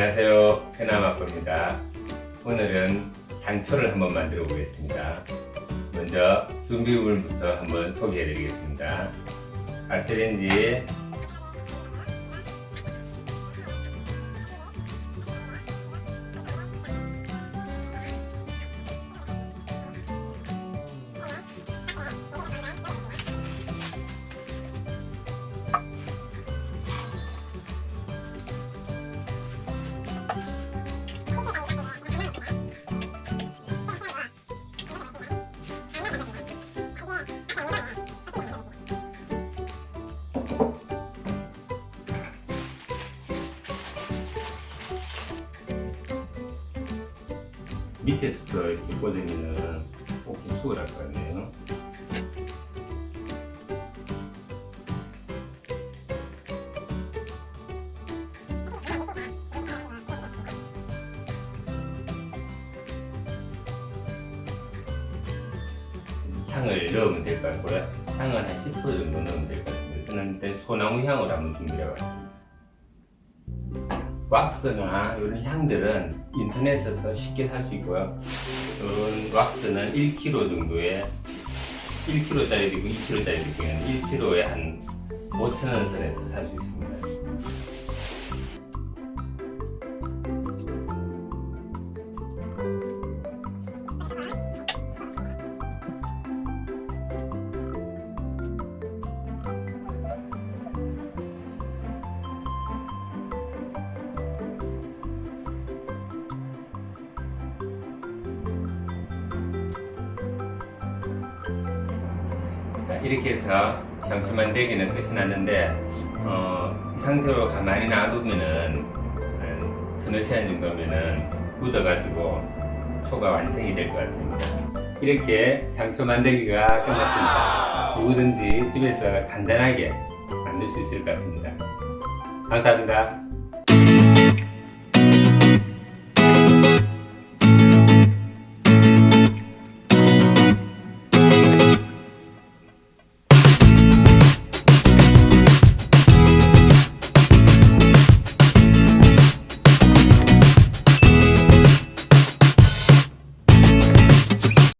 안녕하세요. 해남아빠입니다. 오늘은 향초를 한번 만들어 보겠습니다. 먼저 준비물부터 한번 소개해 드리겠습니다. 가스레인지에 밑에서부터 이렇게 꽂으면은 혹시 수월할 것 같네요. 향을 넣으면 될 것 같고요. 향은 한 10% 정도 넣으면 될 것 같습니다. 저는 일단 소나무 향을 한번 준비해 봤습니다. 왁스나 이런 향들은 인터넷에서 쉽게 살 수 있고요. 이런 왁스는 1kg 정도에 1kg짜리도 있고 2kg짜리도 있고 1kg에 한 5,000원 선에서 살 수 있습니다. 이렇게 해서 향초 만들기는 끝이 났는데 어, 이 상태로 가만히 놔두면은 한 서너 시간 정도면은 굳어가지고 초가 완성이 될 것 같습니다. 이렇게 향초 만들기가 끝났습니다. 누구든지 집에서 간단하게 만들 수 있을 것 같습니다. 감사합니다.